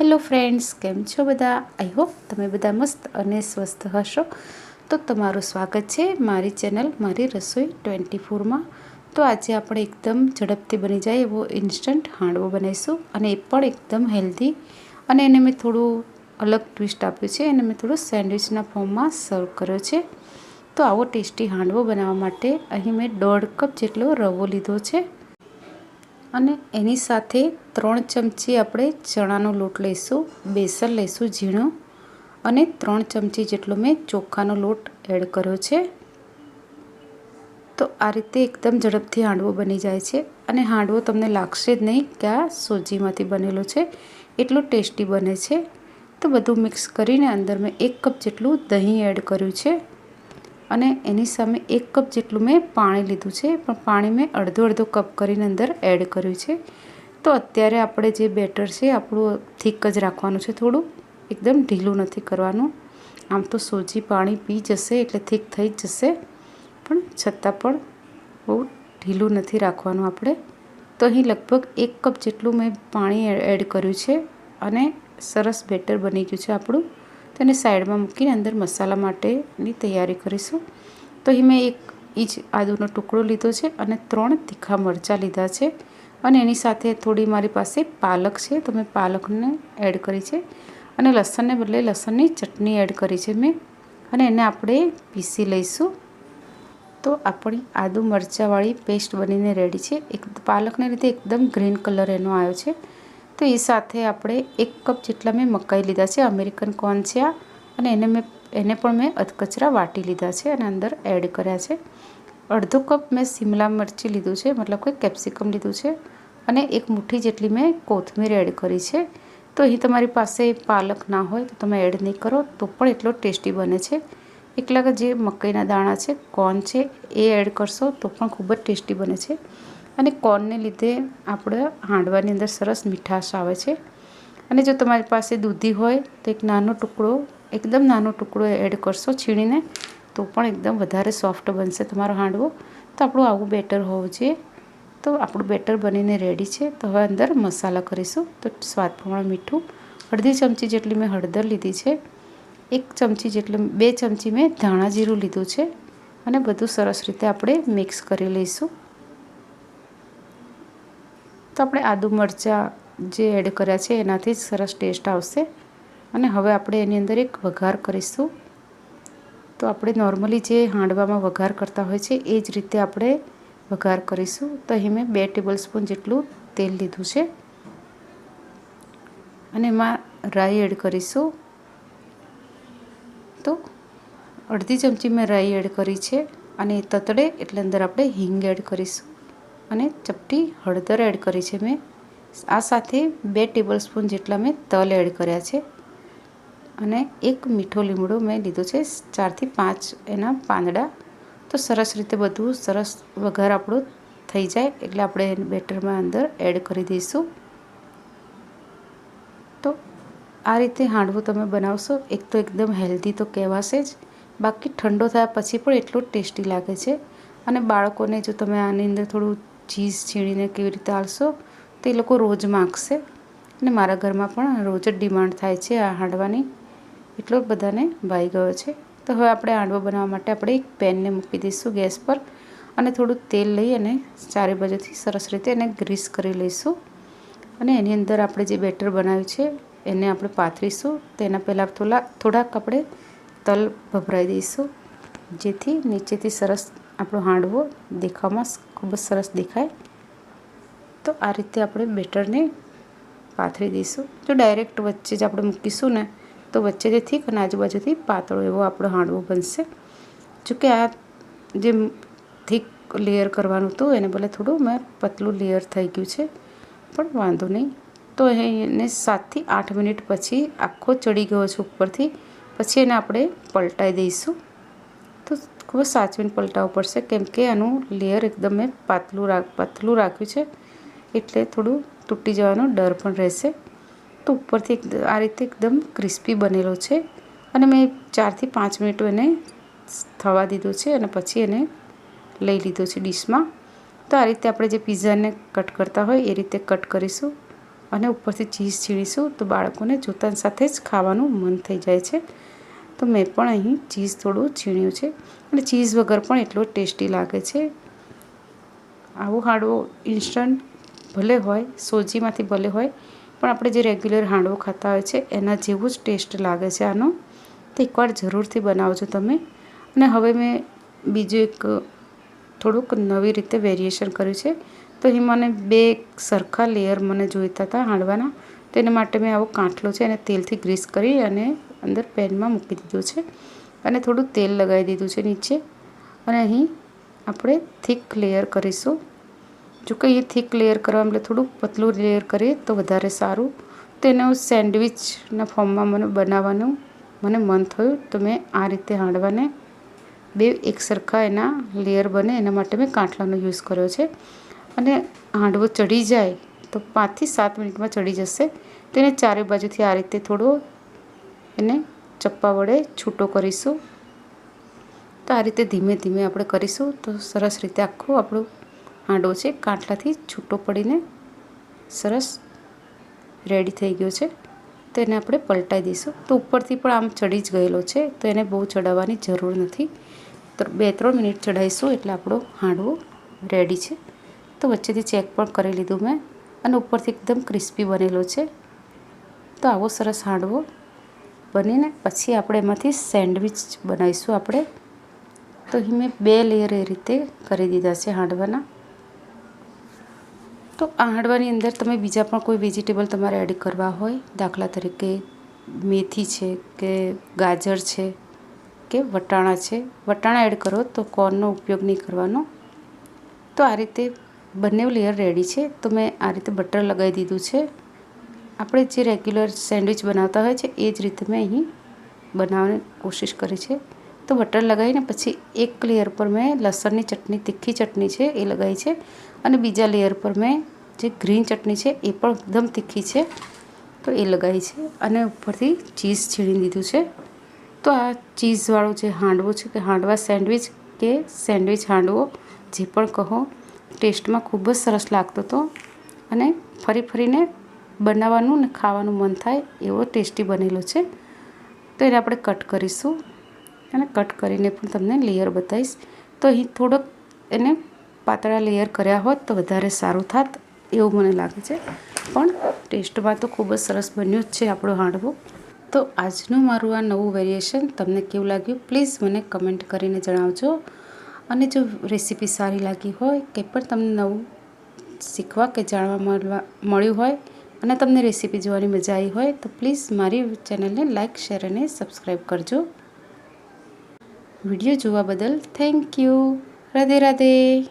Hello friends, કેમ છો બધા? આઈ હોપ તમે બધા મસ્ત અને સ્વસ્થ હશો. તો તમારું સ્વાગત છે મારી ચેનલ મારી રસોઈ ટ્વેન્ટી ફોરમાં. તો આજે આપણે એકદમ ઝડપથી બની જાય એવો ઇન્સ્ટન્ટ હાંડવો બનાવીશું અને એ પણ એકદમ હેલ્ધી. અને એને મેં થોડું અલગ ટ્વિસ્ટ આપ્યું છે, એને મેં થોડું સેન્ડવિચના ફોર્મમાં સર્વ કર્યો છે. તો આવો ટેસ્ટી હાંડવો બનાવવા માટે અહીં મેં દોઢ કપ જેટલો રવો લીધો છે. અને એની સાથે ત્રણ ચમચી આપણે ચણાનો લોટ લઈશું બેસન લઈશું ઝીણો અને ત્રણ ચમચી જેટલો મેં ચોખાનો લોટ એડ કર્યો છે. તો આ રીતે એકદમ ઝડપથી હાંડવો બની જાય છે અને હાંડવો તમને લાગશે જ નહીં કે આ સોજીમાંથી બનેલો છે, એટલો ટેસ્ટી બને છે. તો બધું મિક્સ કરીને અંદર મેં એક કપ જેટલું દહીં એડ કર્યું છે. અને એની સામે એક કપ જેટલું મેં પાણી લીધું છે. પણ પાણી મેં અડધો અડધો કપ કરીને અંદર એડ કર્યું છે. તો અત્યારે આપણે જે બેટર છે, આપણું થીક જ રાખવાનું છે થોડું. એકદમ ઢીલું નથી કરવાનું. આમ તો સોજી પાણી પી જશે એટલે થીક થઈ જ જશે. પણ છતાં પણ બહુ ઢીલું નથી રાખવાનું આપણે. તો અહીં લગભગ એક કપ જેટલું મેં પાણી એડ કર્યું છે અને સરસ બેટર બની ગયું છે આપણું. તેને સાઈડમાં મૂકીને અંદર મસાલા માટેની તૈયારી કરીશું. તો અહીં મેં એક ઇંચ આદુનો ટુકડો લીધો છે અને ત્રણ તીખા મરચાં લીધા છે. અને એની સાથે થોડી મારી પાસે પાલક છે, તો મેં પાલકને એડ કરી છે. અને લસણને બદલે લસણની ચટણી એડ કરી છે મેં. અને એને આપણે પીસી લઈશું. તો આપણી આદુ મરચાંવાળી પેસ્ટ બનીને રેડી છે. એક પાલકને લીધે એકદમ ગ્રીન કલર એનો આવ્યો છે. તો એ સાથે આપણે એક કપ જેટલા મેં મકાઈ લીધા છે, અમેરિકન કોર્ન છે આ, અને એને મેં, એને પણ મેં અધકચરા વાટી લીધા છે અને અંદર એડ કર્યા છે. અડધો કપ મેં શિમલા મરચી લીધું છે, મતલબ કે કેપ્સિકમ લીધું છે, અને એક મુઠ્ઠી જેટલી મેં કોથમીર એડ કરી છે. તો અહીં તમારી પાસે પાલક ના હોય તો તમે એડ નહીં કરો, તો પણ એટલો ટેસ્ટી બને છે. એકલા જે મકાઈના દાણા છે, કોર્ન છે, એ એડ કરશો તો પણ ખૂબ જ ટેસ્ટી બને છે. અને કોર્નને લીધે આપણે હાંડવાની અંદર સરસ મીઠાશ આવે છે. અને જો તમારી પાસે દૂધી હોય, તો એક નાનો ટુકડો, એકદમ નાનો ટુકડો એડ કરશો છીણીને, તો પણ એકદમ વધારે સોફ્ટ બનશે તમારો હાંડવો. તો આપણું આવું બેટર હોવું જોઈએ તો આપણું બેટર બનીને રેડી છે. તો હવે અંદર મસાલા કરીશું. તો સ્વાદ પ્રમાણે મીઠું. અડધી ચમચી જેટલી મેં હળદર લીધી છે. એક ચમચી જેટલી, બે ચમચી મેં ધાણા જીરું લીધું છે. અને બધું સરસ રીતે આપણે મિક્સ કરી લઈશું. તો આપણે આદુ મરચાં જે એડ કર્યા છે, એનાથી જ સરસ ટેસ્ટ આવશે. અને હવે આપણે એની અંદર એક વઘાર કરીશું. તો આપણે નોર્મલી જે હાંડવામાં વઘાર કરતા હોય છે, એ જ રીતે આપણે વઘાર કરીશું. તો અહીં મેં બે ટેબલ સ્પૂન જેટલું તેલ લીધું છે. અને એમાં રાઈ એડ કરીશું. તો અડધી ચમચી મેં રાઈ એડ કરી છે. અને તતડે એટલે અંદર આપણે હિંગ એડ કરીશું. અને ચપટી હળદર એડ કરી છે મેં. આ સાથે બે ટેબલ સ્પૂન જેટલા મેં તલ એડ કર્યા છે અને એક મીઠો લીમડો મેં લીધો છે ચારથી પાંચ એના પાંદડા. તો સરસ રીતે બધું સરસ વઘાર આપણો થઈ જાય એટલે આપણે બેટરમાં અંદર એડ કરી દઈશું. તો આ રીતે હાંડવો તમે બનાવશો, એક તો એકદમ હેલ્ધી તો કહેવાશે જ. બાકી ઠંડો થયા પછી પણ એટલો ટેસ્ટી લાગે છે અને બાળકોને જો તમે આની અંદર થોડું ચીઝ છીણીને કેવી રીતે આલશો તો એ લોકો રોજ માગશે. અને મારા ઘરમાં પણ રોજ જ ડિમાન્ડ થાય છે આ હાંડવાની. એટલો બધાને ભાઈ ગયો છે. તો હવે આપણે હાંડવો બનાવવા માટે આપણે એક પેનને મૂકી દઈશું ગેસ પર અને થોડું તેલ લઈ અને ચારે બાજુથી સરસ રીતે એને ગ્રીસ કરી લઈશું. અને એની અંદર આપણે જે બેટર બનાવ્યું છે એને આપણે પાથરીશું. તેના પહેલાં થોડા થોડાક આપણે તલ ભભરાઈ દઈશું. જેથી નીચેથી સરસ આપણો હાંડવો દેખાવમાં ખૂબ જ સરસ દેખાય. તો આ રીતે આપણે બેટરને પાથરી દઈશું. જો ડાયરેક્ટ વચ્ચે જ આપણે મૂકીશું ને, તો વચ્ચેથી થીક અને આજુબાજુથી પાતળો એવો આપણો હાંડવો બનશે. જોકે આ જે થીક લેયર કરવાનું હતું, એને ભલે થોડું મેં પતલું લેયર થઈ ગયું છે, પણ વાંધો નહીં. તો એને સાતથી આઠ મિનિટ પછી આખો ચડી ગયો છે ઉપરથી. પછી એને આપણે પલટાઈ દઈશું. તો ખૂબ જ સાચવીને પલટાવવું પડશે કેમ કે આનું લેયર એકદમ મેં પાતળું રાખ, પાતળું રાખ્યું છે. એટલે થોડું તૂટી જવાનો ડર પણ રહેશે. તો ઉપરથી આ રીતે એકદમ ક્રિસ્પી બનેલો છે. અને મેં ચારથી પાંચ મિનિટ એને થવા દીધું છે અને પછી એને લઈ લીધો છે ડીશમાં. તો આ રીતે આપણે જે પિઝાને કટ કરતા હોય એ રીતે કટ કરીશું અને ઉપરથી ચીઝ છીણીશું તો બાળકોને જોતાની સાથે જ ખાવાનું મન થઈ જાય છે. તો મેં પણ અહીં ચીઝ થોડું છીણ્યું છે અને ચીઝ વગર પણ એટલો ટેસ્ટી લાગે છે. આવો હાંડવો ઇન્સ્ટન્ટ ભલે હોય, સોજીમાંથી ભલે હોય, પણ આપણે જે રેગ્યુલર હાંડવો ખાતા હોય છે, એના જેવું જ ટેસ્ટ લાગે છે આનો. તો એકવાર જરૂરથી બનાવજો તમે. અને હવે મેં બીજું એક થોડુંક નવી રીતે વેરિએશન કર્યું છે. તો અહીં મને બે સરખા લેયર મને જોઈતા હતા હાંડવાના. તો એના માટે મેં આવો કાંઠલો છે એને તેલથી ગ્રીસ કરી અને અંદર પેનમાં મૂકી દીધું છે અને થોડું તેલ લગાવી દીધું છે નીચે. અને અહીં આપણે થીક લેયર કરીશું. જો કે એ થીક લેયર કરવા એટલે થોડું પતલું લેયર કરીએ તો વધારે સારું. તેને સેન્ડવિચના ફોર્મમાં મને બનાવવાનું મને મન થયું તો મેં આ રીતે હાંડવાને બે એક સરખા એના લેયર બને એના માટે મેં કાંઠલાનો યુઝ કર્યો છે. અને હાંડવો ચડી જાય તો પાંચથી સાત મિનિટમાં ચડી જશે. તેને ચારે બાજુથી આ રીતે થોડો એને ચપ્પા વડે છૂટો કરીશું. તો આ રીતે ધીમે ધીમે આપણે કરીશું. તો સરસ રીતે આખું આપણું હાંડવો છે કાંટલાથી છૂટો પડીને સરસ રેડી થઈ ગયો છે. તો એને આપણે પલટાઈ દઈશું. તો ઉપરથી પણ આમ ચડી જ ગયેલો છે. તો એને બહુ ચડાવવાની જરૂર નથી. તો બે ત્રણ મિનિટ ચડાવીશું એટલે આપણો હાંડવો રેડી છે. તો વચ્ચેથી ચેક પણ કરી લીધું મેં. અને ઉપરથી એકદમ ક્રિસ્પી બનેલો છે. તો આવો સરસ હાંડવો બનીને પછી આપણે એમાંથી સેન્ડવિચ બનાવીશું આપણે. તો અહીં મેં બે લેયર એ રીતે કરી દીધા છે હાંડવાના. તો આ હાંડવાની અંદર તમે બીજા પણ કોઈ વેજીટેબલ તમારે એડ કરવા હોય, દાખલા તરીકે મેથી છે કે ગાજર છે કે વટાણા છે, વટાણા એડ કરો તો કોર્નનો ઉપયોગ નહીં કરવાનો. તો આ રીતે બંને લેયર રેડી છે. તો મેં આ રીતે બટર લગાવી દીધું છે. આપણે જે રેગ્યુલર સેન્ડવિચ બનાવતા હોય છે, એ જ રીતે મેં અહીં બનાવવાની કોશિશ કરી છે. તો બટર લગાવીને પછી એક લેયર પર મેં લસણની ચટણી, તીખી ચટણી છે એ લગાવી છે અને બીજા લેયર પર મેં જે ગ્રીન ચટણી છે એ પણ એકદમ તીખી છે તો એ લગાવી છે અને ઉપરથી ચીઝ છીણી દીધું છે. તો આ ચીઝવાળો જે હાંડવો છે કે હાંડવા સેન્ડવિચ કે સેન્ડવિચ હાંડવો, જે પણ કહો, ટેસ્ટમાં ખૂબ જ સરસ લાગતો હતો અને ફરી ફરીને બનાવવાનું ને ખાવાનું મન થાય એવો ટેસ્ટી બનેલો છે. તો એને આપણે કટ કરીશું અને કટ કરીને પણ તમને લેયર બતાવીશ. તો અહીં થોડોક એને પાતળા લેયર કર્યા હોત તો વધારે સારું થાત એવું મને લાગે છે. પણ ટેસ્ટમાં તો ખૂબ જ સરસ બન્યું જ છે આપણો હાંડવો. તો આજનું મારું આ નવું વેરિએશન તમને કેવું લાગ્યું પ્લીઝ મને કમેન્ટ કરીને જણાવજો. અને જો રેસીપી સારી લાગી હોય કે પણ તમને નવું શીખવા કે જાણવા મળવા મળ્યું હોય અને તમને રેસીપી જોવાની મજા આવી હોય તો પ્લીઝ મારી ચેનલને લાઇક શેર અને સબસ્ક્રાઈબ કરજો. વીડિયો જોવા બદલ થેન્ક યુ. રાધે રાધે.